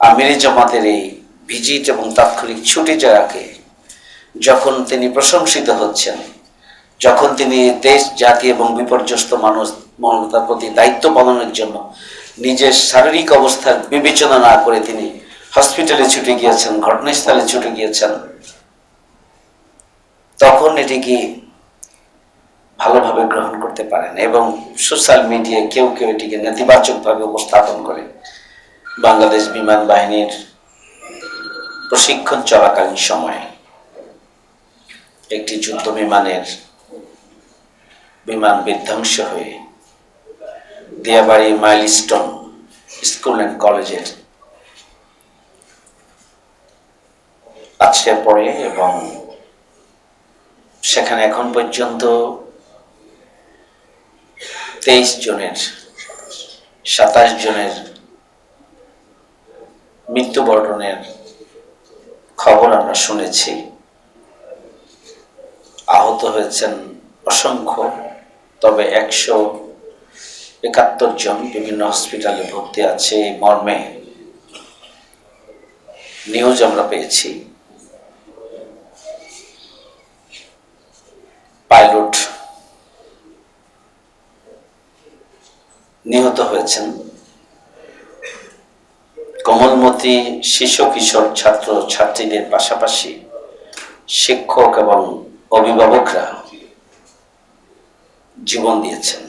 আমিরি জামাতের এই ভিজিট এবং তাৎক্ষণিক ছুটি যারাকে যখন তিনি প্রশংসিত হচ্ছেন, যখন তিনি দেশ, জাতি এবং বিপর্যস্ত মানুষ মানবতার প্রতি দায়িত্ব পালনের জন্য নিজের শারীরিক অবস্থার বিবেচনা না করে তিনি হসপিটালে ছুটে গিয়েছেন, ঘটনাস্থলে ছুটে গিয়েছেন, তখন এটিকে ভালোভাবে গ্রহণ করতে পারেন এবং সোশ্যাল মিডিয়ায় কেউ কেউ এটিকে নেতিবাচকভাবে উপস্থাপন করে বাংলাদেশ বিমান বাহিনীর প্রশিক্ষণ চলাকালীন সময়ে একটি যুদ্ধ বিমানের বিমান বিধ্বংস হয়ে দিয়াবাড়ি মাইলস্টোন স্কুল অ্যান্ড কলেজের আছড়ে পড়ে এবং সেখানে এখন পর্যন্ত তেইশ জনের, সাতাশ জনের মৃত্যুবরণের খবর আমরা শুনেছি। আহত হয়েছেন অসংখ্য, তবে একশো একাত্তর জন বিভিন্ন হসপিটালে ভর্তি আছে। এই মর্মে নিউজ আমরা পেয়েছি। পাইলট নিহত হয়েছেন। কোমলমতি শিশু, কিশোর, ছাত্র, ছাত্রীদের পাশাপাশি শিক্ষক এবং অভিভাবকরা জীবন দিয়েছেন।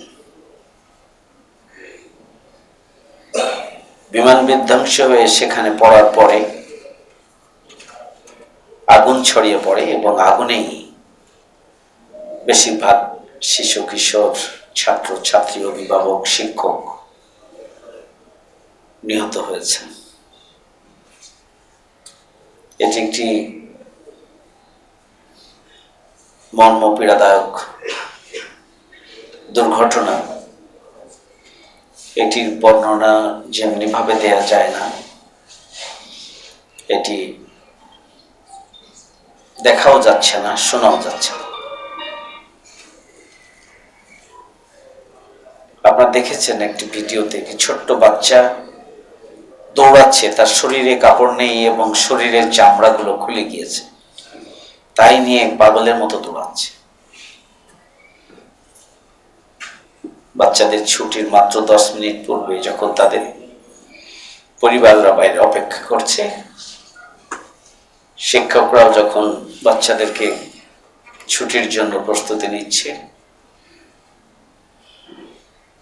বিমান বিধ্বংস হয়ে সেখানে পড়ার পরে, আগুন ছড়িয়ে পড়ে এবং আগুনেই বেশিরভাগ শিশু, কিশোর, ছাত্র, ছাত্রী, অভিভাবক, শিক্ষক নিহত হয়েছেন। এটি একটি মর্ম পীড়াদায়ক দুর্ঘটনা। এটির বর্ণনা যেমনি ভাবে দেয়া যায় না, এটি দেখাও যাচ্ছে না, শোনাও যাচ্ছে না। আপনারা দেখেছেন একটি ভিডিওতে একটি ছোট্ট বাচ্চা দৌড়াচ্ছে, তার শরীরে কাপড় নেই এবং শরীরের চামড়াগুলো খুলে গিয়েছে। তাই নিয়ে পাগলের মতো দৌড়াচ্ছে। বাচ্চাদের ছুটির মাত্র দশ মিনিট পূর্বে যখন তাদের পরিবাররা বাইরে অপেক্ষা করছে, শিক্ষকরাও যখন বাচ্চাদেরকে ছুটির জন্য প্রস্তুতি নিচ্ছে,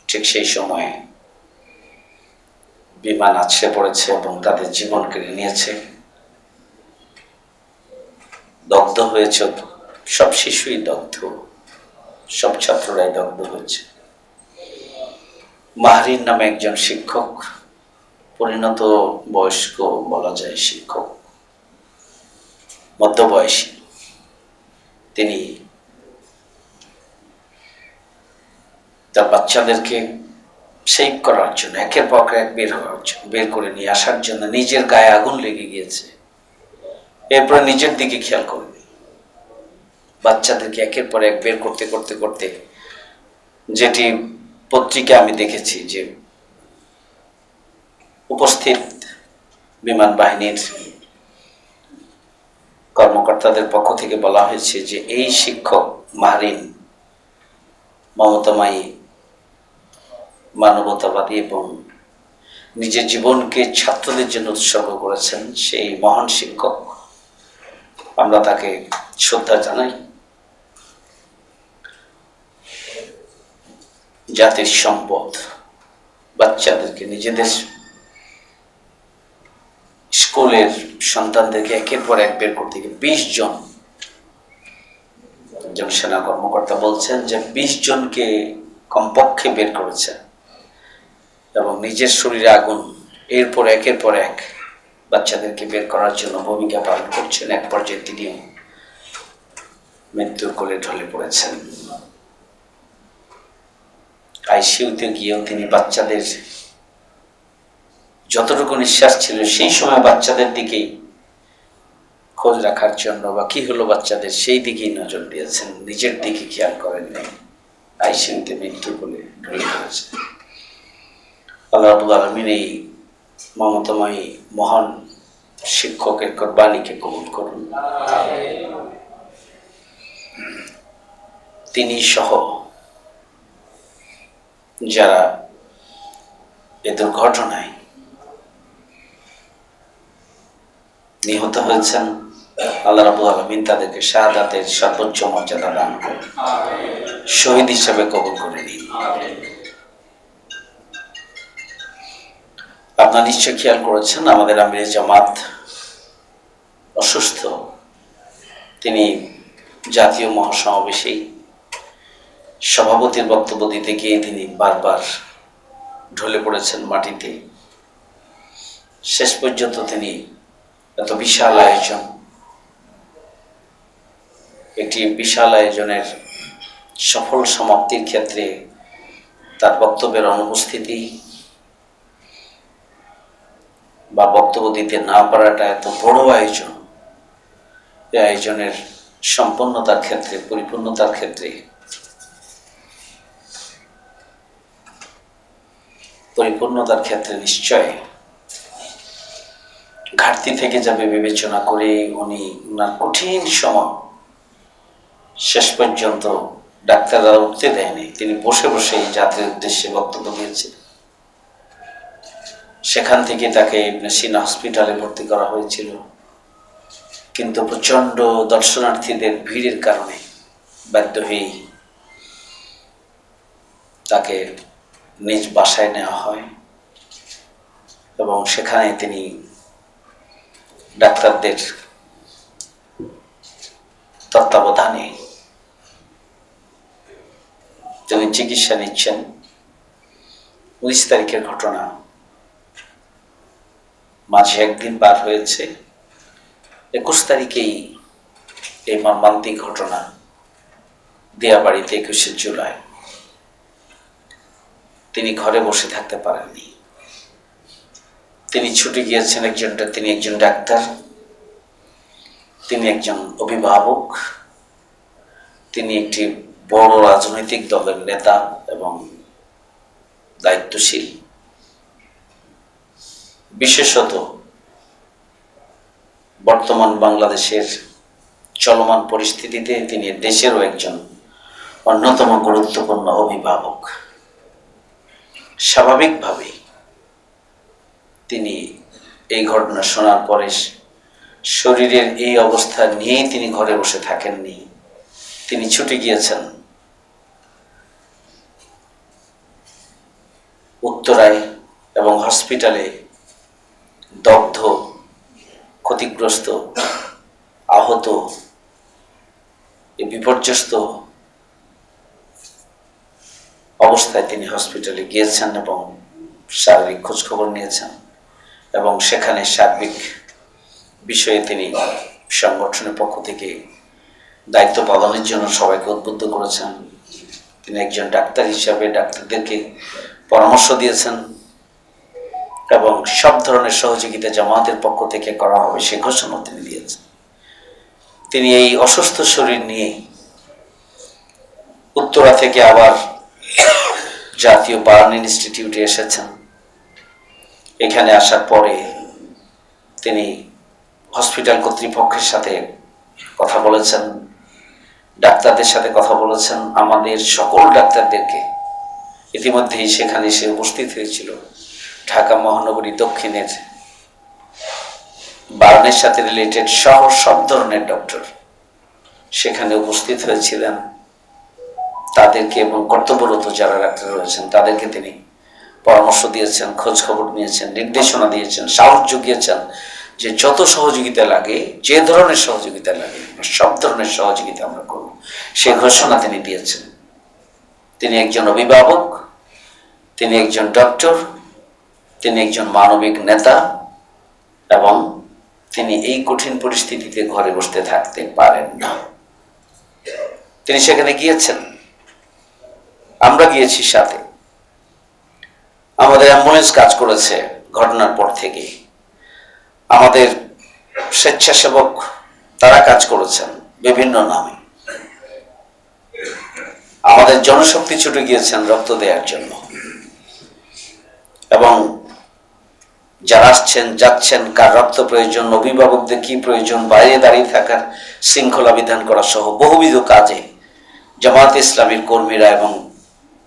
ঠিক সেই সময়ে বিমান আছড়ে পড়েছে এবং তাদের জীবন কেড়ে নিয়েছে। দগ্ধ হয়েছে, সব শিশুই দগ্ধ, সব ছাত্ররাই দগ্ধ হয়েছে। মাহরিন নামে একজন শিক্ষক, পরিণত বয়স্ক বলা যায় শিক্ষক, মধ্যবয়সী। তিনি তার বাচ্চাদেরকে সেভ করার জন্য, একের পর এক বের হওয়ার জন্য বের করে নিয়ে আসার জন্য নিজের গায়ে আগুন লেগে গিয়েছে। এরপরে নিজের দিকে খেয়াল করবে বাচ্চাদেরকে একের পর এক বের করতে করতে করতে যেটি পত্রিকা আমি দেখেছি যে উপস্থিত বিমান বাহিনীর কর্মকর্তাদের পক্ষ থেকে বলা হয়েছে যে এই শিক্ষক মাহরিন মমতাময়ী মানবতাবাদী এবং নিজের জীবনকে ছাত্রদের জন্য উৎসর্গ করেছেন সেই মহান শিক্ষক। আমরা তাকে শ্রদ্ধা জানাই। জাতির সম্পদ, বাচ্চাদেরকে, নিজেদের স্কুলের সন্তানদেরকে একের পর এক বের করতে গিয়ে বিশ জন একজন সেনা কর্মকর্তা বলছেন যে বিশ জনকে কমপক্ষে বের করেছে। এবং নিজের শরীরে আগুন, এরপর একের পর এক বাচ্চাদেরকে বের করার জন্য ভূমিকা পালন করছেন। এক পর্যায়ে তিনিও মৃত্যুর কোলে ঢলে পড়েছেন। আইসিউতে গিয়েও তিনি বাচ্চাদের যতটুকু নিঃশ্বাস ছিল, সেই সময় বাচ্চাদের দিকেই খোঁজ রাখার জন্য বা কি হলো বাচ্চাদের, সেই দিকেই নজর দিয়েছেন। নিজের দিকে খেয়াল করেন নাই আইসিউতে মৃত্যু বলে ঢলে পড়েছে আল্লাহ রাবুল আলমিন এই মমতাময়ী মহান শিক্ষকের কোরবানিকে কবুল করুন। তিনি সহ যারা এ দুর্ঘটনায় নিহত হয়েছেন, আল্লাহ রাবু আলমিন তাদেরকে শাহাদাতের সর্বোচ্চ মর্যাদা দান করুন। শহীদ হিসাবে কবুল করে নিন। আপনার নিশ্চয় খেয়াল করেছেন, আমাদের আমির জামাত অসুস্থ। তিনি জাতীয় মহাসমাবেশেই সভাপতির বক্তব্য দিতে গিয়ে তিনি বারবার ঢলে পড়েছেন মাটিতে। শেষ পর্যন্ত তিনি এত বিশাল আয়োজন, একটি বিশাল আয়োজনের সফল সমাপ্তির ক্ষেত্রে তার বক্তব্যের অনুপস্থিতি বা বক্তব্য দিতে না পারাটা এত বড় আয়োজন। এই আয়োজনের সম্পন্নতার ক্ষেত্রে, পরিপূর্ণতার ক্ষেত্রে পরিপূর্ণতার ক্ষেত্রে নিশ্চয় ঘাটতি থেকে যাবে বিবেচনা করে উনি ওনার কঠিন সময় শেষ পর্যন্ত ডাক্তাররা উঠতে দেয়নি। তিনি বসে বসে এই জাতির উদ্দেশ্যে বক্তব্য দিয়েছিলেন। সেখান থেকে তাকে সিনা হসপিটালে ভর্তি করা হয়েছিল। কিন্তু প্রচণ্ড দর্শনার্থীদের ভিড়ের কারণে বাধ্য হয়েই তাকে নিজ বাসায় নেওয়া হয় এবং সেখানে তিনি ডাক্তারদের তত্ত্বাবধানে তিনি চিকিৎসা নিচ্ছেন। উনিশ তারিখের ঘটনা মাঝে একদিন পার হয়েছে। একুশ তারিখেই এই মর্মান্তিক ঘটনা দিয়াবাড়িতে একুশে জুলাই। তিনি ঘরে বসে থাকতে পারেননি। তিনি ছুটে গিয়েছেন একজনটা, তিনি একজন ডাক্তার, তিনি একজন অভিভাবক, তিনি একটি বড় রাজনৈতিক দলের নেতা এবং দায়িত্বশীল। বিশেষত বর্তমান বাংলাদেশের চলমান পরিস্থিতিতে তিনি দেশেরও একজন অন্যতম গুরুত্বপূর্ণ অভিভাবক। স্বাভাবিকভাবেই তিনি এই ঘটনা শোনার পরে শরীরের এই অবস্থা নিয়েই তিনি ঘরে বসে থাকেননি। তিনি ছুটে গিয়েছেন উত্তরায় এবং হসপিটালে দগ্ধ, ক্ষতিগ্রস্ত, আহত, বিপর্যস্ত অবস্থায় তিনি হসপিটালে গিয়েছেন এবং শারীরিক খোঁজখবর নিয়েছেন এবং সেখানে সার্বিক বিষয়ে তিনি সংগঠনের পক্ষ থেকে দায়িত্ব পালনের জন্য সবাইকে উদ্বুদ্ধ করেছেন। তিনি একজন ডাক্তার হিসাবে ডাক্তারদেরকে পরামর্শ দিয়েছেন। এবং সব ধরনের সহযোগিতা জামাতের পক্ষ থেকে করা হবে সে ঘোষণা তিনি দিয়েছেন। তিনি এই অসুস্থ শরীর নিয়ে উত্তরা থেকে আবার জাতীয় বার্ন ইনস্টিটিউটে এসেছেন। এখানে আসার পরে তিনি হসপিটাল কর্তৃপক্ষের সাথে কথা বলেছেন, ডাক্তারদের সাথে কথা বলেছেন, আমাদের সকল ডাক্তারদেরকে। ইতিমধ্যেই সেখানে সে উপস্থিত হয়েছিল। ঢাকা মহানগরী দক্ষিণের বার্নের সাথে রিলেটেড সহ সব ধরনের ডক্টর সেখানে উপস্থিত হয়েছিলেন। তাদেরকে এবং কর্তব্যরত যারা ডাক্তার রয়েছেন, তাদেরকে তিনি পরামর্শ দিয়েছেন খোঁজ খবর নিয়েছেন, নির্দেশনা দিয়েছেন, সাহস জুগিয়েছেন যে যত সহযোগিতা লাগে, যে ধরনের সহযোগিতা লাগে, সব ধরনের সহযোগিতা আমরা করব। সে ঘোষণা তিনি দিয়েছেন। তিনি একজন অভিভাবক, তিনি একজন ডক্টর তিনি একজন মানবিক নেতা এবং তিনি এই কঠিন পরিস্থিতিতে ঘরে বসতে থাকতে পারেন না। তিনি সেখানে গিয়েছেন। আমরা গিয়েছি সাথে। আমাদের অ্যাম্বুলেন্স কাজ করেছে ঘটনার পর থেকে। আমাদের স্বেচ্ছাসেবক তারা কাজ করেছেন বিভিন্ন নামে। আমাদের জনশক্তি ছুটে গিয়েছেন রক্ত দেওয়ার জন্য। এবং যারা আসছেন, যাচ্ছেন, কার রক্ত প্রয়োজন, অভিভাবকদের কি প্রয়োজন, বাইরে দাঁড়িয়ে থাকার শৃঙ্খলা বিধান করা সহ বহুবিধ কাজে জামাত ইসলামীর কর্মীরা এবং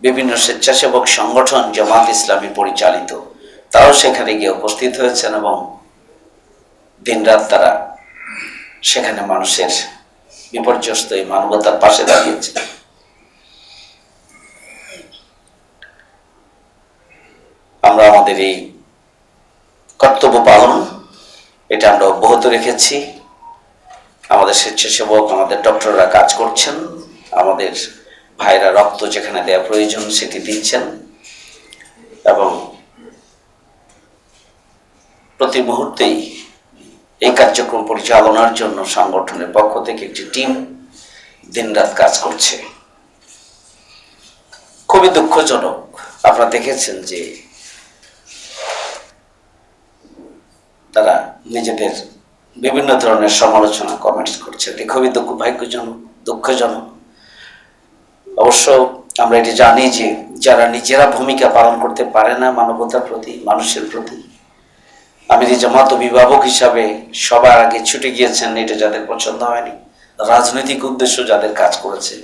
বিভিন্ন স্বেচ্ছাসেবক সংগঠন জামাত ইসলামী পরিচালিত, তারাও সেখানে গিয়ে উপস্থিত হয়েছেন এবং দিনরাত তারা সেখানে মানুষের বিপর্যস্ত এই মানবতার পাশে দাঁড়িয়েছে। আমরা আমাদের এই কর্তব্য পালন, এটা আমরা অব্যাহত রেখেছি। আমাদের স্বেচ্ছাসেবক, আমাদের ডক্টররা কাজ করছেন, আমাদের ভাইরা রক্ত যেখানে দেওয়া প্রয়োজন সেটি দিচ্ছেন এবং প্রতি মুহূর্তেই এই কার্যক্রম পরিচালনার জন্য সংগঠনের পক্ষ থেকে একটি টিম দিনরাত কাজ করছে। খুবই দুঃখজনক। আপনারা দেখেছেন যে তারা নিজেদের বিভিন্ন ধরনের সমালোচনা কমেন্টস করছে। এটি খুবই দুঃখ, ভাগ্যজনক, দুঃখজনক। অবশ্য আমরা এটি জানি যে যারা নিজেরা ভূমিকা পালন করতে পারে না মানবতার প্রতি, মানুষের প্রতি, আমি যে জামাত অভিভাবক হিসাবে সবার আগে ছুটে গিয়েছেন, এটা যাদের পছন্দ হয়নি, রাজনৈতিক উদ্দেশ্য যাদের কাজ করেছে,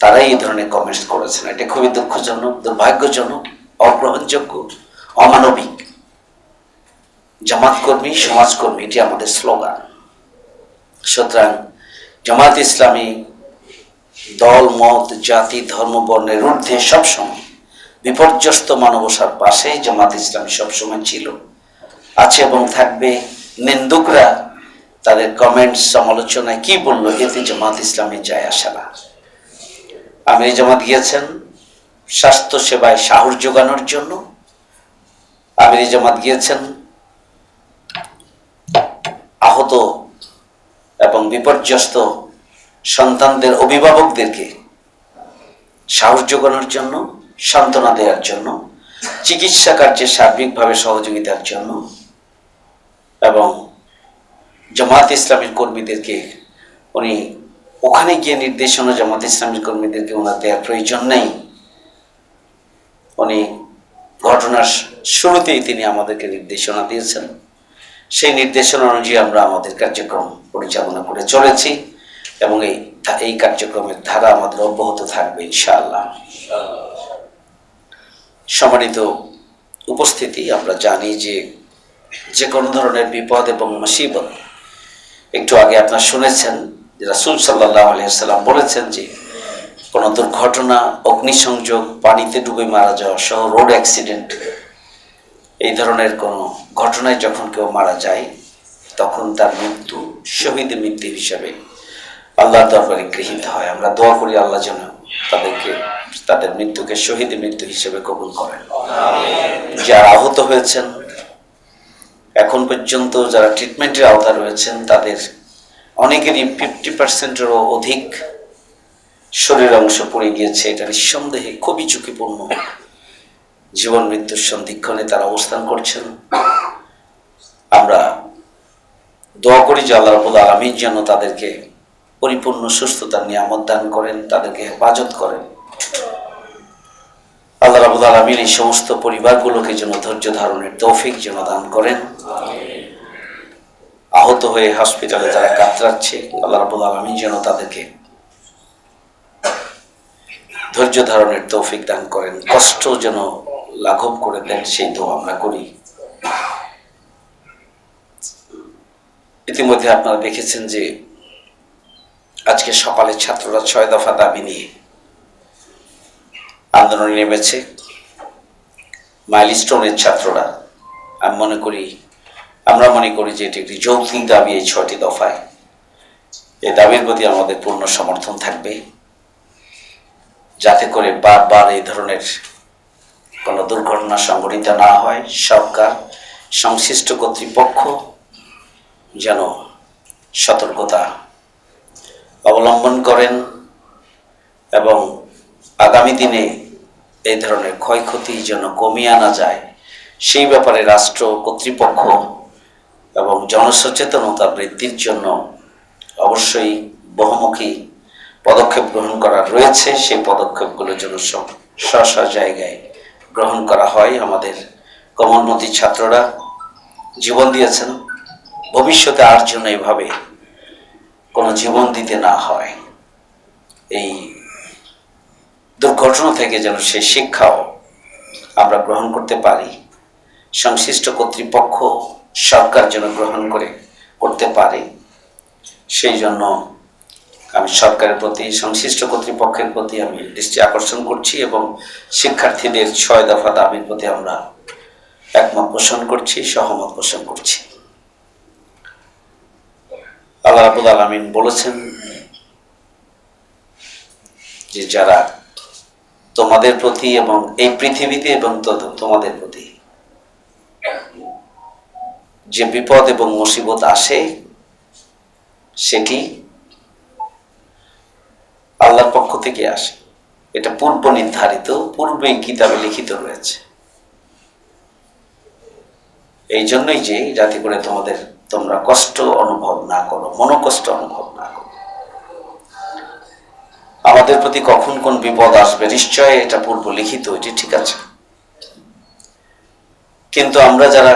তারাই এই ধরনের কমেন্টস করেছেন। এটা খুবই দুঃখজনক, দুর্ভাগ্যজনক, অগ্রহণযোগ্য, অমানবিক। জামাত কর্মী সমাজকর্মী, এটি আমাদের স্লোগান। সুতরাং জামাত ইসলামী দল, মত, জাতি, ধর্ম, বর্ণের ঊর্ধ্বে সবসময় বিপর্যস্ত মানবসার পাশে জামাত ইসলামী সবসময় ছিল, আছে এবং থাকবে। নিন্দুকরা তাদের কমেন্টস সমালোচনায় কি বলল, এতে জামাত ইসলামী যায় আসে না। আমির জামাত গিয়েছেন স্বাস্থ্য সেবায় সাহস যোগানোর জন্য। আমির জামাত গিয়েছেন আহত এবং বিপর্যস্ত সন্তানদের অভিভাবকদেরকে সাহস যোগানোর জন্য, সান্ত্বনা দেওয়ার জন্য, চিকিৎসা কার্যে সার্বিকভাবে সহযোগিতার জন্য এবং জামাত ইসলামীর কর্মীদেরকে উনি ওখানে গিয়ে নির্দেশনা জামাত ইসলামীর কর্মীদেরকে ওনার দেওয়ার প্রয়োজন নেই। উনি ঘটনার শুরুতেই তিনি আমাদেরকে নির্দেশনা দিয়েছেন। সেই নির্দেশনা অনুযায়ী আমরা আমাদের কার্যক্রম পরিচালনা করে চলেছি এবং এই এই কার্যক্রমের ধারা আমাদের অব্যাহত থাকবে, ইনশাআল্লাহ। সম্মানিত উপস্থিতি, আমরা জানি যে যে কোনো ধরনের বিপদ এবং মুসিবত, একটু আগে আপনারা শুনেছেন যে রাসুল সাল্লাহ আলিয়াল্লাম বলেছেন যে কোনো দুর্ঘটনা, অগ্নিসংযোগ, পানিতে ডুবে মারা যাওয়া সহ রোড অ্যাক্সিডেন্ট এই ধরনের কোনো ঘটনায় যখন কেউ মারা যায়, তখন তার মৃত্যু শহীদ মৃত্যু হিসাবে আল্লাহর দরবারে গৃহীত হয়। আমরা দোয়া করি আল্লাহ যেন তাদেরকে, তাদের মৃত্যুকে শহীদ মৃত্যু হিসেবে কবুল করেন। যারা আহত হয়েছেন, এখন পর্যন্ত যারা ট্রিটমেন্টের আওতায় রয়েছেন, তাদের অনেকেরই ফিফটি পার্সেন্টেরও অধিক শরীর অংশ পড়ে গিয়েছে। এটা নিঃসন্দেহে খুবই ঝুঁকিপূর্ণ। জীবন, মৃত্যুর সন্ধিক্ষণে তারা অবস্থান করছেন। আমরা দোয়া করি যে আল্লাহ রবুল আলমীর যেন তাদেরকে পরিপূর্ণ সুস্থতার নিয়ামত দান করেন, তাদেরকে হেফাজত করেন। আল্লাহ রাবুল আলমীর এই সমস্ত পরিবারগুলোকে যেন ধৈর্য ধারণের তৌফিক যেন দান করেন। আহত হয়ে হসপিটালে যারা কাতরাচ্ছে। আল্লাহ রাবুল আলমী যেন তাদেরকে ধৈর্য ধারণের তৌফিক দান করেন। কষ্ট যেন লাঘব করে দেন, সেই দোয়া আমরা করি। ইতিমধ্যে আপনারা দেখেছেন যে আজকে সকালে ছাত্ররা ছয় দফা দাবি নিয়ে আন্দোলনে নেমেছে। মাইলস্টোনের ছাত্ররা, আমি মনে করি, আমরা মনে করি যে এটি একটি যৌক্তিক দাবি এই ছয়টি দফায়। এই দাবির প্রতি আমাদের পূর্ণ সমর্থন থাকবে। যাতে করে বারবার এই ধরনের কোনো দুর্ঘটনা সংঘটিত না হয়, সরকার, সংশ্লিষ্ট কর্তৃপক্ষ যেন সতর্কতা অবলম্বন করেন এবং আগামী দিনে এই ধরনের ক্ষয়ক্ষতি যেন কমিয়ে আনা যায়, সেই ব্যাপারে রাষ্ট্র কর্তৃপক্ষ এবং জনসচেতনতা বৃদ্ধির জন্য অবশ্যই বহুমুখী পদক্ষেপ গ্রহণ করা রয়েছে। সেই পদক্ষেপগুলো যেন সব স্ব জায়গায় গ্রহণ করা হয় আমাদের কমলমতি ছাত্ররা। জীবন দিয়েছেন। ভবিষ্যতে আর যেন এভাবে কোনো জীবন দিতে না হয়। এই দুর্ঘটনা থেকে যেন সে শিক্ষাও আমরা গ্রহণ করতে পারি। সংশ্লিষ্ট কর্তৃপক্ষ, সরকার যেন গ্রহণ করে, করতে পারে। সেই জন্য আমি সরকারের প্রতি, সংশ্লিষ্ট কর্তৃপক্ষের প্রতি আমি দৃষ্টি আকর্ষণ করছি এবং শিক্ষার্থীদের ছয় দফা দাবির প্রতি আমরা একমত পোষণ করছি, সহমত পোষণ করছি। আল্লাহ রাবুল আলমিন বলেছেন যে যারা তোমাদের প্রতি এবং এই পৃথিবীতে এবং তোমাদের প্রতি যে বিপদ এবং মুসিবত আসে, সেটি আল্লাহর পক্ষ থেকে আসে। এটা পূর্ব নির্ধারিত, পূর্বে কিতাবে লিখিত রয়েছে। এই জন্যই যে যাতে করে তোমাদের তোমরা কষ্ট অনুভব না করো, মনোকষ্ট অনুভব না করো। আমাদের প্রতি কখন কোন বিপদ আসবে, নিশ্চয় এটা পূর্ব লিখিত, এটি ঠিক আছে। কিন্তু আমরা যারা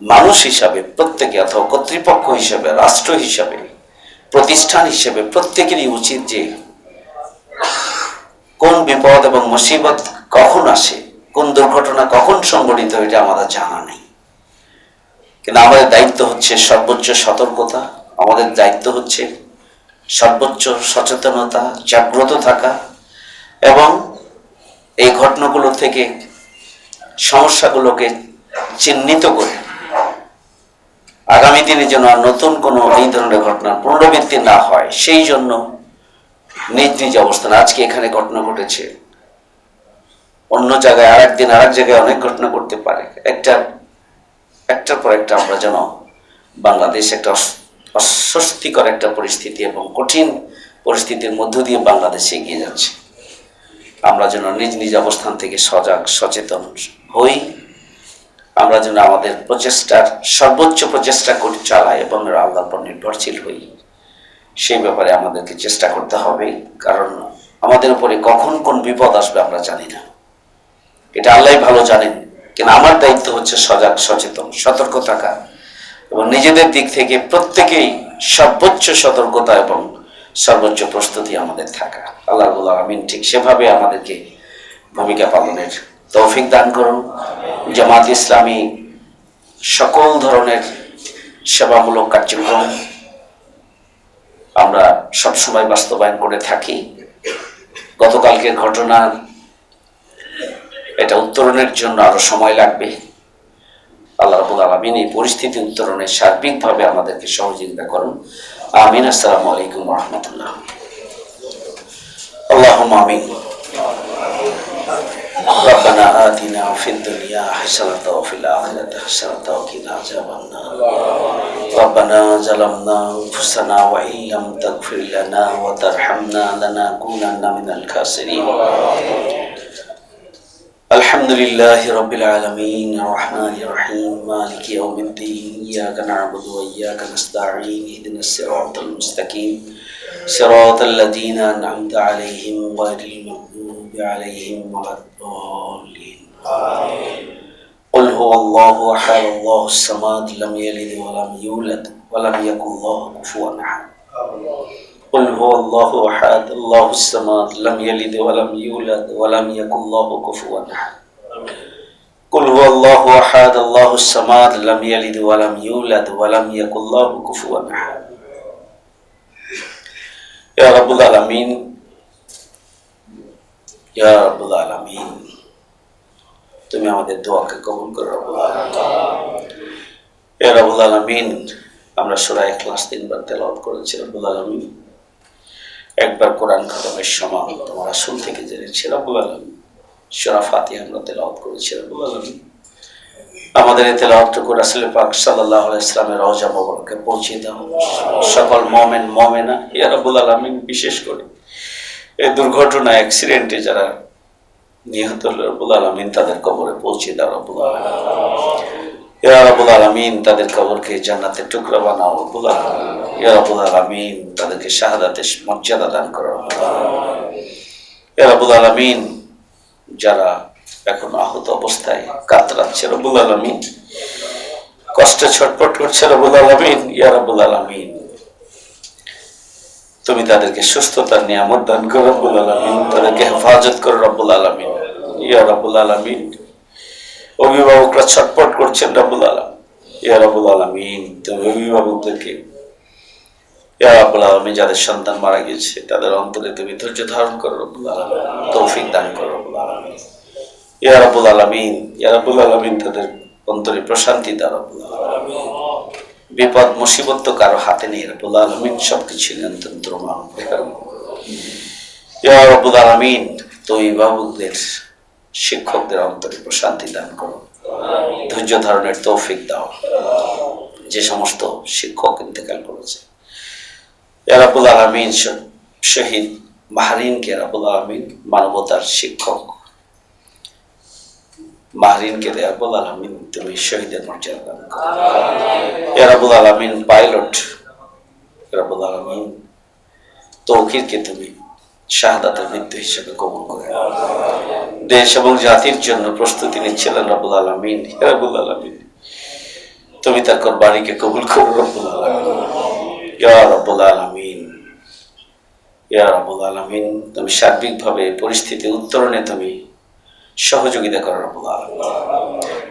মানুষ হিসাবে, প্রত্যেকে অথবা কর্তৃপক্ষ হিসাবে, রাষ্ট্র হিসাবে প্রতিষ্ঠান হিসেবে প্রত্যেকেরই উচিত যে কোন বিপদ এবং মুসিবত কখন আসে, কোন দুর্ঘটনা কখন সংঘটিত এটা আমাদের জানা নেই। কিন্তু আমাদের দায়িত্ব হচ্ছে সর্বোচ্চ সতর্কতা, আমাদের দায়িত্ব হচ্ছে সর্বোচ্চ সচেতনতা, জাগ্রত থাকা এবং এই ঘটনাগুলো থেকে সমস্যাগুলোকে চিহ্নিত করে আগামী দিনে যেন আর নতুন কোনো এই ধরনের ঘটনার পুনরাবৃত্তি না হয়, সেই জন্য নিজ নিজ অবস্থান আজকে এখানে ঘটনা ঘটেছে। অন্য জায়গায় আর একদিন আর এক জায়গায় অনেক ঘটনা করতে পারে। একটা, একটার পর একটা আমরা যেন বাংলাদেশ একটা অস- অস্বস্তিকর একটা পরিস্থিতি এবং কঠিন পরিস্থিতির মধ্য দিয়ে বাংলাদেশ এগিয়ে যাচ্ছে। আমরা যেন নিজ নিজ অবস্থান থেকে সজাগ, সচেতন হই। আমরা যেন আমাদের প্রচেষ্টার সর্বোচ্চ প্রচেষ্টা করে চালাই এবং আল্লাহর উপর নির্ভরশীল হই। সেই ব্যাপারে আমাদেরকে চেষ্টা করতে হবে, কারণ আমাদের উপরে কখন কোন বিপদ আসবে আমরা জানি না। এটা আল্লাহ ভালো জানেন কিন্তু আমার দায়িত্ব হচ্ছে সজাগ, সচেতন, সতর্ক থাকা এবং নিজেদের দিক থেকে প্রত্যেকেই সর্বোচ্চ সতর্কতা এবং সর্বোচ্চ প্রস্তুতি আমাদের থাকা। আল্লাহ আমিন ঠিক সেভাবে আমাদেরকে ভূমিকা পালনের তৌফিক দান করুন। জামাত ইসলামী সকল ধরনের সেবামূলক কার্যক্রম আমরা সবসময় বাস্তবায়ন করে থাকি। গতকালকের ঘটনার এটা উত্তরণের জন্য আরও সময় লাগবে। আল্লাহ রাবুল আলমিন এই পরিস্থিতি উত্তরণে সার্বিকভাবে আমাদেরকে সহযোগিতা করুন। আমিন। আসসালামু আলাইকুম রহমতুল্লাহ। আল্লাহ আমিন। ربنا آتنا في الدنيا حسنة وفي الآخرة حسنة وقنا عذاب النار. ربنا ظلمنا أنفسنا وإن لم تغفر لنا وترحمنا لنكونن من الخاسرين. الحمد لله رب العالمين الرحمن الرحيم مالك يوم الدين إياك نعبد وإياك نستعين اهدنا الصراط المستقيم. صراط الذين أنعمت عليهم غير المغضوب عليهم ولا الضالين. قل هو الله أحد الله الصمد لم يلد ولم يولد ولم يكن له كفوا أحد. قل هو الله أحد الله الصمد لم يلد ولم يولد ولم يكن له كفوا أحد. قل هو الله أحد الله الصمد لم يلد ولم يولد ولم يكن له كفوا أحد. يا رب العالمين يا رب العالمين. তুমি আমাদের দোয়াকে কবুল করো। এ রব্বুল আলামিন, আমরা সূরা ইখলাস তিনবার তেলাওয়াত করেছি, রব্বুল আলামিন। একবার কোরআন খতমের সময় তোমার রাসূল থেকে জেনেছি, রব্বুল আলামিন। সূরা ফাতিহা আমরা তেলাওয়াত করেছি, রব্বুল আলামিন। আমাদের এই তেলাওয়াতটুকু রাসূল পাক আলাইহি ইসলামের রওজা মোবারকে পৌঁছে দাও। সকল মমেন, মুমিনা, ইয়া রাব্বুল আলামিন, বিশেষ করে। এই দুর্ঘটনা, অ্যাক্সিডেন্টে যারা নিহত রব্বুল আলমিন, তাদের কবরে পৌঁছে দাও রব্বুল ইয়া রাব্বুল আলামিন, তাদের কবরকে জান্নাতের টুকরা বানাও রব্বুল ইয়া রাব্বুল আলামিন, তাদেরকে শাহাদাতের মর্যাদা দান করো রব্বুল ইয়া রাব্বুল আলামিন, যারা এখন আহত অবস্থায় কাতরাচ্ছে রবুল আলমিন, কষ্টে ছটপট করছে রবুল আলমিন, ইয়া আলমিন। তুমি তাদেরকে সুস্থতার নিয়ামত দান করো রব্বুল আলমিন, তাদেরকে হেফাজত করো রব্বুল আলমিন। ইয়া রব্বুল আলমিন। অভিভাবকরা ছটপট করছেন রব্বুল আলম ইয়া রব্বুল আলমিন অভিভাবকদেরকে, ইয়া রব্বুল আলমিন, যাদের সন্তান মারা গেছে তাদের অন্তরে তুমি ধৈর্য ধারণ করো রবুল আলমিন, তৌফিক দান করো রব্বুল আলমিন। ইয়া রব্বুল আলমিন, ইয়া রব্বুল আলমিন, তাদের অন্তরে প্রশান্তি দাও আলমিন। বিপদ, মুসিবত তো কারও হাতে নেই রব্বুল আলমিন, সবকিছু নিয়ন্ত্রণ তোমার ইয়া রব্বুল আলমিন তো অভিভাবকদের শিক্ষকদের অন্তরে প্রশান্তি দান করো। ধৈর্য ধারণের তৌফিক দাও। যে সমস্ত শিক্ষক ইন্তেকাল করেছে। রাব্বুল আলমিন শহীদ মাহরিনকে রাব্বুল আলমিন মানবতার শিক্ষক। মাহরিনকে রাব্বুল আলমিন তুমি শহীদের মর্যাদা দান করো। রাব্বুল আলমিন পাইলট। রাব্বুল আলমিন তৌকিরকে তুমি শাহাদাতের মৃত্যু হিসেবে কবুল করে। দেশ এবং জাতির জন্য প্রস্তুতি নিচ্ছিলেন রবুল আলমিন। রবুল আলমিন, তুমি তার কোরবানিকে কবুল করো রব্বুল আলমিন। ইয়া রব্বুল আলমিন, ইয়া রব্বুল আলমিন, তুমি সার্বিকভাবে পরিস্থিতি উত্তরণে তুমি সহযোগিতা করো রব্বুল আলমিন।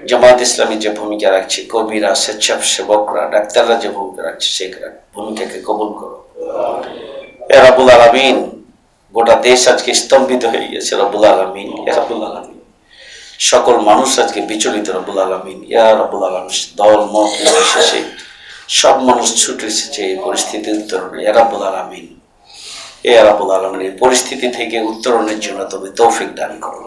জামাত ইসলামী যে ভূমিকা রাখছে, কবিরা, স্বেচ্ছাসেবকরা, ডাক্তাররা যে ভূমিকা রাখছে সেই ভূমিকাকে কবুল করো। ইয়া রব্বুল আলমিন গোটা দেশ আজকে স্তম্ভিত হয়ে গেছে রব্বুল আলমিন রব্বুল আলমিন। সকল মানুষ আজকে বিচলিত, রব্বুল আলমিন, ইয়া রব্বুল আলমিন, দল, মত শেষে সব মানুষ ছুটে এসেছে এই পরিস্থিতির উত্তরণে ইয়া রব্বুল আলমিন এ রব্বুল আলমিন, এই পরিস্থিতি থেকে উত্তরণের জন্য তুমি তৌফিক দান করো।